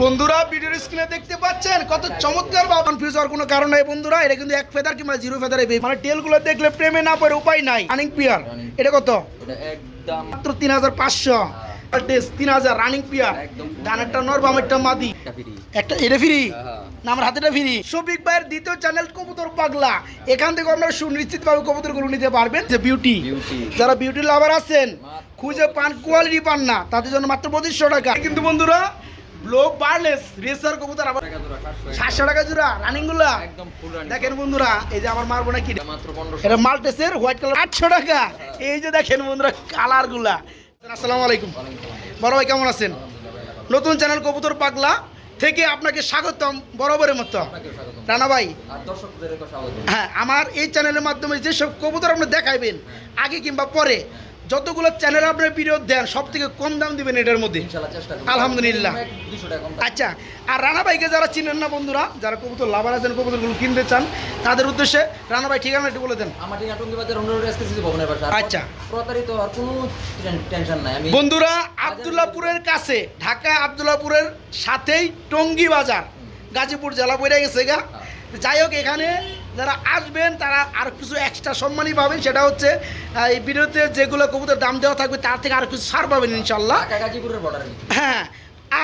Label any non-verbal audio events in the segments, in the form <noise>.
বন্ধুরা ভিডিওর স্ক্রিনে দেখতে পাচ্ছেন কত চমৎকার বা কনফিউজ হওয়ার কোনো কারণ নাই বন্ধুরা এটা কিন্তু এক ফেদার কিংবা জিরো ফেদারে বেবি। মানে টেলগুলো দেখলে প্রেমে না পড়ে উপায় নাই। রানিং পিয়ার এটা কত? একদম মাত্র তিন হাজার পাঁচশো। তিন হাজার রানিং পিয়ার একদম। ডানেরটা নর বামেরটা মাদি। একটা এটা ফ্রি হ্যাঁ। না আমার হাতেটা ফ্রি শফিক ভাইয়ের দ্বিতীয় চ্যানেল কবুতর পাগলা। এখান থেকে আপনারা সুনিশ্চিতভাবে কবুতরগুলো নিতে পারবেন। যে বিউটি বিউটি যারা বিউটি লাভার আছেন খুঁজে পান কোয়ালিটি পান না। তাদের জন্য মাত্র পঁচিশশো টাকা। কিন্তু বন্ধুরা ব্লক বার্লেস রেসার কবুতর আবার সাতশো টাকা জোড়া রানিংগুলা। একদম দেখেন বন্ধুরা এই যে আমার মারবো নাকি? এটা এটা মাল্টেসের হোয়াইট কালার আটশো টাকা। এই যে দেখেন বন্ধুরা কালারগুলা। আসসালামু আলাইকুম। বড় ভাই কেমন আছেন? নতুন চ্যানেল কবুতর পাগলা থেকে আপনাকে স্বাগতম বরাবরের মতো। রানা ভাই। হ্যাঁ আমার এই চ্যানেলের মাধ্যমে যেসব কবুতর আপনি দেখাইবেন আগে কিংবা পরে যতগুলো চ্যানেল আপনার ভিডিও দেন সব থেকে কম দাম দিবেন এটার মধ্যে। আলহামদুলিল্লাহ। আচ্ছা আর রানা ভাইকে যারা চিনেন না বন্ধুরা যারা কবুতর লাভার আছেন কবুতরগুলো কিনতে চান তাদের উদ্দেশ্যে রানা ভাই ঠিকানা একটু বলে দেন। আমার আচ্ছা। প্রতারিত আর কোনো টেনশন নাই। আমি বন্ধুরা আবদুল্লাপুরের কাছে ঢাকা আবদুল্লাপুরের সাথেই টঙ্গী বাজার। গাজীপুর জেলা পড়ে গেছে গা। যাই হোক এখানে যারা আসবেন তারা আর কিছু এক্সট্রা সম্মানই পাবেন। সেটা হচ্ছে এই ভিডিওতে যেগুলো কবুতর দাম দেওয়া থাকবে তার থেকে আর কিছু ছাড় পাবেন ইনশাল্লাহ বর্ডার হ্যাঁ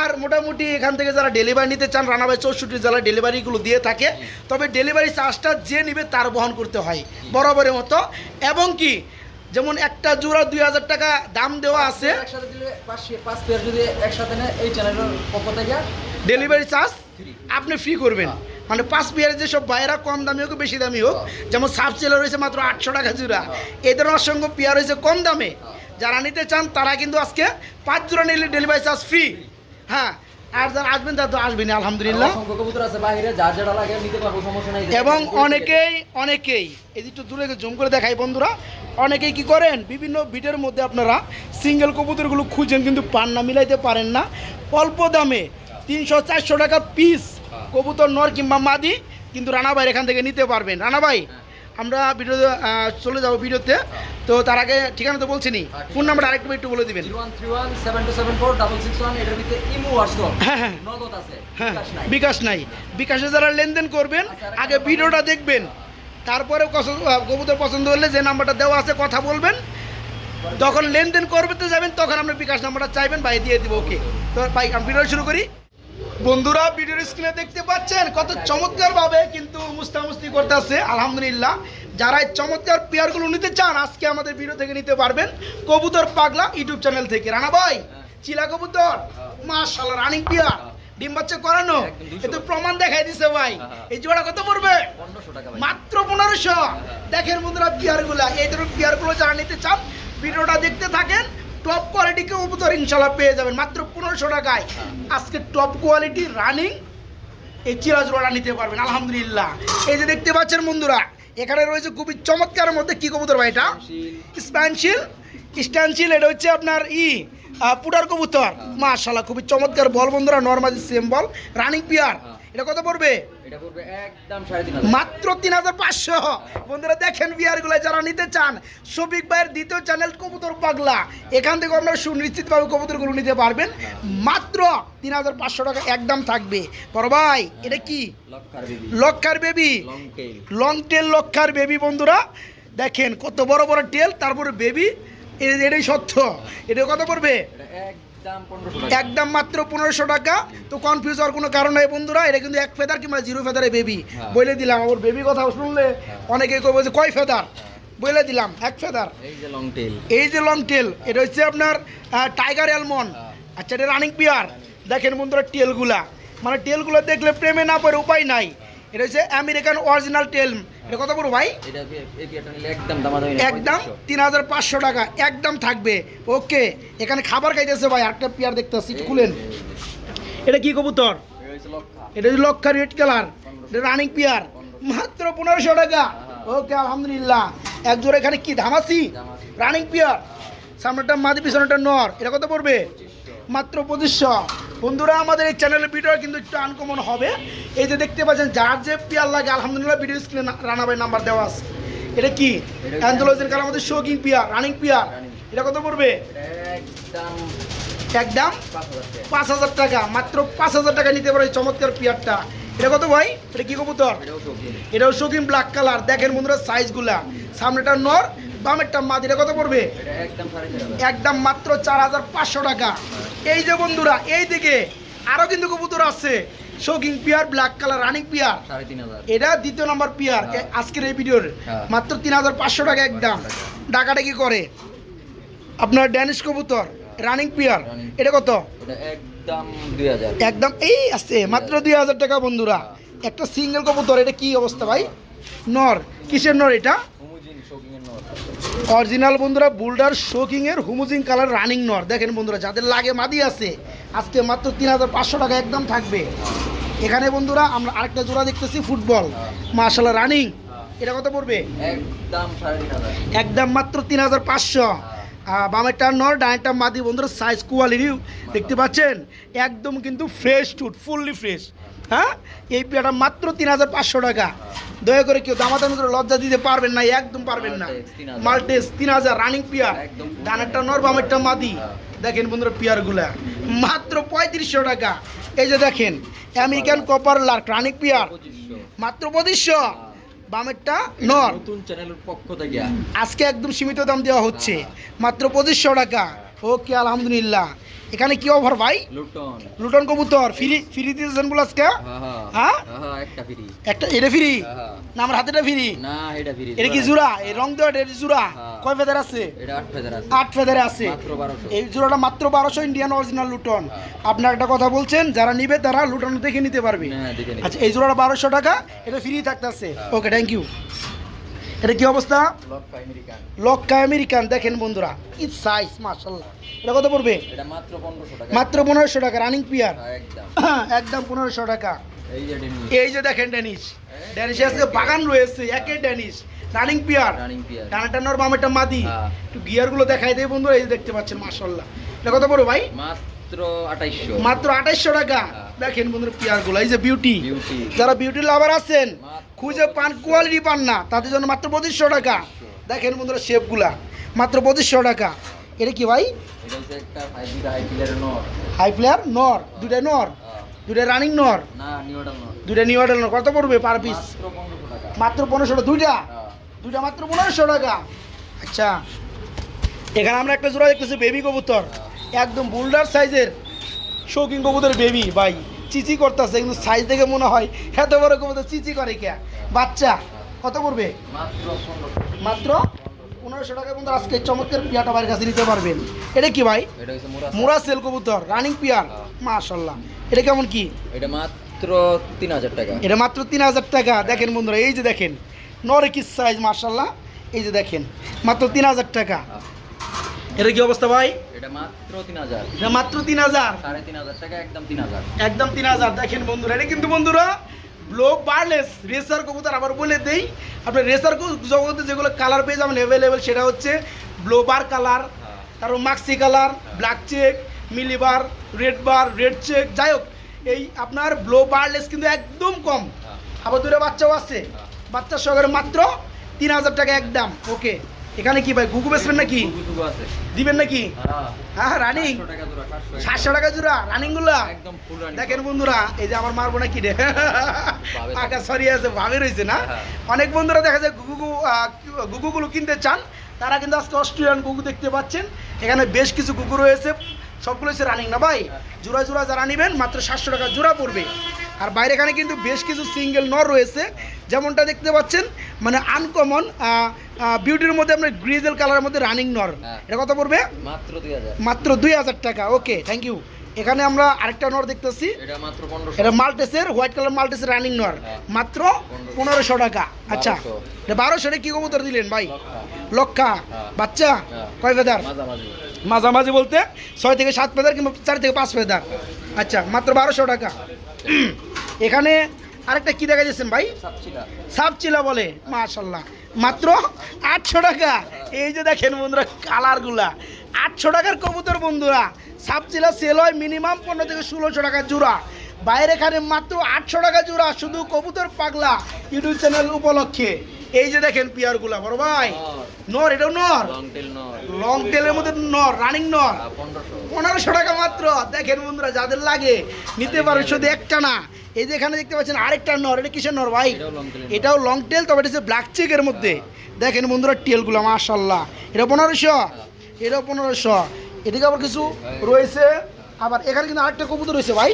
আর মোটামুটি এখান থেকে যারা ডেলিভারি নিতে চান রানাবাই চৌষট্টি জেলায় ডেলিভারিগুলো দিয়ে থাকে তবে ডেলিভারি চার্জটা যে নেবে তার বহন করতে হয় বরাবরের মতো। এবং কি যেমন একটা জোড়া দুই হাজার টাকা দাম দেওয়া আছে। ডেলিভারি চার্জ আপনি ফ্রি করবেন। মানে পাঁচ পেয়ারের যেসব বাইরা কম দামি হোক বেশি দামি হোক যেমন সাব সেলার রয়েছে মাত্র আটশো টাকা জোড়া। এদের অসংখ্য পেয়ার রয়েছে কম দামে। যারা নিতে চান তারা কিন্তু আজকে পাঁচ জোড়া নিলে ডেলিভারি চার্জ ফ্রি হ্যাঁ। আর যারা আসবেন তারা তো আসবেন আলহামদুলিল্লাহ। এবং অনেকেই অনেকেই এই যে একটু দূরে জুম করে দেখাই বন্ধুরা অনেকেই কি করেন বিভিন্ন বিটের মধ্যে আপনারা সিঙ্গেল কবুতরগুলো খুঁজেন কিন্তু পান না মিলাইতে পারেন না। অল্প দামে তিনশো চারশো টাকা পিস কবুতর নর কিংবা মাদি কিন্তু রানা ভাই এখান থেকে নিতে পারবেন। রানা ভাই আমরা ভিডিও চলে যাব ভিডিওতে। তো তার আগে ঠিকানা তো বলছিনি ফোন নাম্বার আরেকটু একটু বলে দিবেন। হ্যাঁ হ্যাঁ। হ্যাঁ বিকাশ নাই। বিকাশ যারা লেনদেন করবেন আগে ভিডিওটা দেখবেন। তারপরে কবুতর পছন্দ হলে যে নাম্বারটা দেওয়া আছে কথা বলবেন। যখন লেনদেন করবে তো যাবেন তখন আপনি বিকাশ নাম্বারটা চাইবেন ভাই দিয়ে দিব ওকে। তো ভাই আমি ভিডিও শুরু করি। বন্ধুরা ভিডিওর স্ক্রিনে দেখতে পাচ্ছেন কত চমৎকার ভাবে কিন্তু মুস্তামুস্তি করতেছে আলহামদুলিল্লাহ। যারা এই চমৎকার পেয়ারগুলো নিতে চান আজকে আমাদের ভিডিও থেকে নিতে পারবেন কবুতর পাগলা ইউটিউব চ্যানেল থেকে। রানা ভাই চিলা কবুতর? মাশাআল্লাহ রানিং পেয়ার ডিম বাচ্চা করানো। একদম এ তো প্রমাণ দেখাই দিছে ভাই। হ্যাঁ। এই জোড়া কত পড়বে? মাত্র পনেরোশো। দেখেন বন্ধুরা পিয়ারগুলা এই ধরনের পিয়ারগুলো যারা নিতে চান ভিডিওটা দেখতে থাকেন। টপ কোয়ালিটি কবুতর ইনশাল্লাহ পেয়ে যাবেন। মাত্র পনেরোশো টাকায়। আজকে টপ কোয়ালিটি রানিং এই চিরাজোড়া নিতে পারবেন আলহামদুলিল্লাহ। এই যে দেখতে পাচ্ছেন বন্ধুরা এখানে রয়েছে খুবই চমৎকার মধ্যে কি কবুতর ভাই এটা? স্প্যানশিল স্ট্যানশিল এটা হচ্ছে আপনার ই পুটার কবুতর। মাশাল্লাহ খুবই চমৎকার বল বন্ধুরা নর্মালি সেম বল রানিং পিয়ার এটা কত পড়বে? এটা একদম মাত্র তিন হাজার পাঁচশো। বন্ধুরা দেখেন বিয়ারগুলো যারা নিতে চান শফিক ভাইয়ের দ্বিতীয় চ্যানেল কবুতর পাগলা। এখান থেকে আপনারা সুনিশ্চিতভাবে কবুতরগুলো নিতে পারবেন। মাত্র তিন হাজার পাঁচশো টাকা একদম থাকবে। বড় ভাই এটা কি? লক্ষার বেবি। বেবি? লং টেল লক্ষার বেবি বন্ধুরা। দেখেন কত বড় বড় টেল তারপরে বেবি এটাই সত্য। এটা কত পড়বে? একদম মাত্র পনেরোশো টাকা। তো কনফিউজ হওয়ার কোনো কারণ নেই বন্ধুরা এটা কিন্তু এক ফেদার কিংবা জিরো ফেদারে বেবি হ্যাঁ। বলে দিলাম ওর বেবি কথা শুনলে অনেকে কবে যে কয় ফেদার? বলে দিলাম এক ফেদার। এই যে লং টেল এটা হচ্ছে আপনার টাইগার অ্যালমন হ্যাঁ। আচ্ছা এটা রানিং পিয়ার দেখেন বন্ধুরা টেলগুলা মানে টেলগুলো দেখলে প্রেমে না পড়ে উপায় নাই। এটা হচ্ছে আমেরিকান অরিজিনাল টেল এটা কত বড় ভাই? একদম তিন হাজার পাঁচশো টাকা একদম থাকবে। ওকে এখানে খাবার খাইতেছে ভাই একটা পিয়ার দেখতেছি খুলেন। এটা কি কবুতর? এটা হচ্ছে লক্ষা। Red colour. এটা রানিং পিয়ার। মাত্র পনেরোশো টাকা। ওকে আলহামদুলিল্লাহ। এক জোড়া এখানে কি ধামাসি রানিং পিয়ার। সামনেটা মাদি পিছনেটা নর। এটা কত পড়বে? মাত্র পঁচিশশো। বন্ধুরা আমাদের এই চ্যানেলের ভিডিও কিন্তু একটু আনকমন হবে। এই যে দেখতে পাচ্ছেন যার যে পিয়ার লাগে আলহামদুলিল্লাহ ভিডিও স্ক্রিনে রানাবাই নাম্বার দেওয়া আছে। এটা কি? অ্যান্থোলজির কালার মধ্যে শোকিং পিয়ার রানিং পিয়ার। এটা কত পড়বে? একদম একদম পাঁচ হাজার টাকা। মাত্র পাঁচ হাজার টাকা নিতে পারে চমৎকার পিয়ারটা। এটা কত ভাই? এটা কি কবুতর? এটাও শৌখিন ব্ল্যাক কালার দেখেন বন্ধুরা সাইজগুলা সামনেটা নর বামেরটা মাদ এটা কত পড়বে? একদম মাত্র চার হাজার পাঁচশো টাকা। এই যে বন্ধুরা এই দিকে আরও কিন্তু কবুতর আছে। শৌখিন pair black colour running pair এটা দ্বিতীয় নম্বর পিয়ার হ্যাঁ। আজকের এই ভিডিওর হ্যাঁ। মাত্র তিন হাজার পাঁচশো টাকা একদম। টাকাটা কি করে? আপনার ড্যানিশ কবুতর রানিং পিয়ার এটা কত? একদম একদম এই আছে মাত্র দুই হাজার টাকা বন্ধুরা। একটা সিঙ্গেল কবুতর এটা কি অবস্থা ভাই? নর কিসের নর এটা? অরিজিনাল বন্ধুরা বুলডার শোকিং এর হুমুজিং কালার রানিং নর। দেখেন বন্ধুরা যাদের লাগে মাদি আছে আজকে মাত্র তিন হাজার পাঁচশো টাকা একদম থাকবে। এখানে বন্ধুরা আমরা আরেকটা জোড়া দেখতেছি ফুটবল। মার্শাল্লাহ রানিং। এটা কত পড়বে? একদম মাত্র তিন হাজার পাঁচশো। বামেরটা নর ডাইনটা মাদি। বন্ধুরা সাইজ কোয়ালিটি দেখতে পাচ্ছেন? একদম কিন্তু ফ্রেশ টুট ফুললি ফ্রেশ হ্যাঁ? এই পেয়াটা মাত্র তিন হাজার পাঁচশো টাকা। দয়া করে কেউ দামাদামি করে লজ্জা দিতে পারবেন না একদম পারবেন না। Maltese, 3000 মাল্টেস তিন হাজার রানিং পিয়ার। ডানেরটা নর বামেরটা মাদি। দেখেন বন্ধুরা পিয়ারগুলা। মাত্র পঁয়ত্রিশশো টাকা। এই যে দেখেন American copper lark running pair. মাত্র পঁচিশশো। বামেরটা নর। নতুন চ্যানেলের পক্ষ থেকে। আজকে একদম সীমিত দাম দেওয়া হচ্ছে। মাত্র পঁচিশশো টাকা। ওকে আলহামদুলিল্লাহ। এখানে কি অফার ভাই? লুটন। লুটন কবুতর ফ্রি ফ্রি দিয়েছেন বলে আজকে? হ্যাঁ হ্যাঁ। হ্যাঁ? হ্যাঁ একটা ফ্রি। একটা এটা ফ্রি? না আমার হাতেটা ফ্রি? না এটা ফ্রি। এটা কি জোড়া? এই রং দেওয়া এটা জোড়া? হ্যাঁ। কয় ফেদার আছে? এটা আট হাজার আছে। আট ফেদারে আছে। এই জোড়াটা মাত্র বারোশো ইন্ডিয়ান অরিজিনাল লুটন। আপনার একটা কথা বলছেন যারা নিবে তারা লুটন দেখে নিতে পারবে। আচ্ছা এই জোড়াটা বারোশো টাকা এটা ফ্রি থাকতেছে। ওকে থ্যাংক ইউ এটা কি অবস্থা? লক্কা আমেরিকান আমেরিকান দেখেন বন্ধুরা কি সাইজ মাশাল্লাহ এটা কত পড়বে? এটা মাত্র পনেরোশো টাকা। মাত্র পনেরোশো টাকা রানিং পিয়ার হ্যাঁ, একদম। <laughs> একদম পনেরোশো টাকা। এই যে ডেনি এই যে দেখেন ড্যানিশ ড্যানিশ আজকে বাগান রয়েছে একে Danish running pair running pair ডানাটা নর বামেরটা মাদি। হ্যাঁ। একটু গিয়ারগুলো দেখাই দেয় বন্ধুরা এই যে দেখতে পাচ্ছেন মাশাল্লাহ এটা কত পড়বে ভাই? মাত্র আঠাইশশো। মাত্র আঠাইশশো টাকা। হ্যাঁ। দেখেন বন্ধুরা পিয়ারগুলো এই যে বিউটি যারা বিউটি লাভার আছেন খুঁজে পান কোয়ালিটি পান না তাদের জন্য মাত্র পঁচিশশো টাকা। দেখেন বন্ধুরা শেপগুলা মাত্র পঁচিশশো টাকা। এটা কি ভাই? হাই প্লেয়ার নর। দুইটা নর হ্যাঁ। দুইটা রানিং নর। নর। নিউ অর্ডার নর কত পড়বে পার পিস মাত্র পনেরোশো টাকা। দুইটা? হ্যাঁ। দুইটা মাত্র পনেরোশো টাকা। আচ্ছা। এখানে আমরা একটা জোড়া দেখতেছি বেবি কবুতর। একদম বুলডার সাইজের শৌখিন কবুতর বেবি ভাই। চিচি করতেছে কিন্তু সাইজ দেখে মনে হয় এত বড় কবুতর চিচি করে কে? বাচ্চা কত পড়বে মাত্র পনেরোশো টাকা বন্ধু আজকে চমৎকার পিয়াটা বাড়ির কাছে নিতে পারবেন। এটা কি ভাই? মোরা সেল কবুতর রানিং পিয়ার মাশাল্লাহ এটা কেমন কি? এটা মাত্র তিন হাজার টাকা। এটা মাত্র তিন হাজার টাকা। দেখেন বন্ধুরা এই যে দেখেন নরে কি সাইজ মার্শাল্লাহ এই যে দেখেন মাত্র তিন হাজার টাকা। হ্যাঁ। এটা কি অবস্থা ভাই? এটা মাত্র তিন হাজার। এটা মাত্র তিন হাজার? সাড়ে তিন হাজার টাকা একদম তিন হাজার। একদম তিন হাজার। দেখেন বন্ধুরা এটা কিন্তু বন্ধুরা ব্লো বারলেস রেসার কবুতর আবার বলে দেই আপনার রেসার জগতে যেগুলো কালার পেয়ে যাবেন অ্যাভেলেবেল সেটা হচ্ছে ব্লো বার কালার হ্যাঁ। তারপর মাক্সি কালার ব্ল্যাক চেক মিলিবার রেড বার রেড চেক যাই হোক এই আপনার ব্লো বারলেস কিন্তু একদম কম। হ্যাঁ। আবার দূরে বাচ্চাও আছে। হ্যাঁ। বাচ্চার সহকারে মাত্র তিন হাজার টাকা একদম। ওকে এখানে কি ভাই গুগু বেসবেন নাকি? টুকু টুকু দিবেন নাকি? হ্যাঁ। হ্যাঁ রানিং সাতশো টাকা জোড়া রানিংগুলা? রানিং দেখেন বন্ধুরা এই যে আমার মারবো না কি রে সরি আছে ভাবে রয়েছে না? হ্যাঁ। অনেক বন্ধুরা দেখা যায় গুগু গুগুগুলো কিনতে চান তারা কিন্তু আজকে অস্ট্রেলিয়ান গুগু দেখতে পাচ্ছেন। এখানে বেশ কিছু গুগু রয়েছে সবগুলো হচ্ছে রানিং না ভাই? জোড়া জোড়া যারা নেবেন মাত্র সাতশো টাকা জোড়া পড়বে। আর বাইরে এখানে কিন্তু বেশ কিছু সিঙ্গেল নর রয়েছে যেমনটা দেখতে পাচ্ছেন মানে আনকমন বিউটির মধ্যে আপনার গ্রিজেল কালারের মধ্যে রানিং নর হ্যাঁ। এটা কত পড়বে? মাত্র দুই হাজার। মাত্র দুই হাজার টাকা। ওকে থ্যাংক ইউ এখানে আমরা আরেকটা নর দেখতেছি। এটা মাল্টেসের হোয়াইট কালার মাল্টেসের রানিং নর হ্যাঁ। মাত্র পনেরোশো। টাকা। আচ্ছা। বারোশো। এটা বারোশো কি কবুতর দিলেন ভাই? লক্ষা। হ্যাঁ। বাচ্চা? হ্যাঁ। কয় ফেদার? মাঝামাঝি। মাঝামাঝি বলতে ছয় থেকে সাত ফেদার কিংবা চার থেকে পাঁচ ফেদার। আচ্ছা মাত্র বারোশো টাকা। এখানে আরেকটা কি দেখা যাচ্ছেন ভাই? সাপচিলা। বলে মাশাল্লাহ। মাত্র আটশো টাকা। এই যে দেখেন বন্ধুরা কালারগুলা। আটশো টাকার কবুতর বন্ধুরা। সাপচিলা সেল হয় মিনিমাম পনেরো থেকে ষোলোশো টাকা জোড়া। বাইরে এখানে মাত্র আটশো টাকা জোড়া। শুধু কবুতর পাগলা ইউটিউব চ্যানেল উপলক্ষে। এই যে দেখেন পিয়ারগুলা বড় ভাই। নর। এটাও নর? লং টেলের মধ্যে নর রানিং নর। পনেরোশো। টাকা মাত্র। দেখেন বন্ধুরা যাদের লাগে নিতে পারে শুধু একটা না। এই যে এখানে দেখতে পাচ্ছেন আরেকটা নর এটা কিসের নর ভাই? এটাও লং টেল তবে এটা ব্ল্যাক চেকের মধ্যে। দেখেন বন্ধুরা টেলগুলো মাশাল্লাহ এটা পনেরোশো? এটাও পনেরোশো। এদিকে আবার কিছু রয়েছে। আবার এখানে কিন্তু আরেকটা কবুতর রয়েছে ভাই।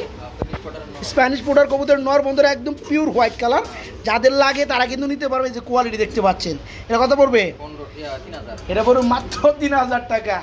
স্প্যানিশ পোডার কবুতর নর বন্ধুরা একদম পিওর হোয়াইট কালার যাদের লাগে তারা কিন্তু নিতে পারবে যে কোয়ালিটি দেখতে পাচ্ছেন। এটা কত পড়বে? এটা পড়বে মাত্র তিন হাজার টাকা।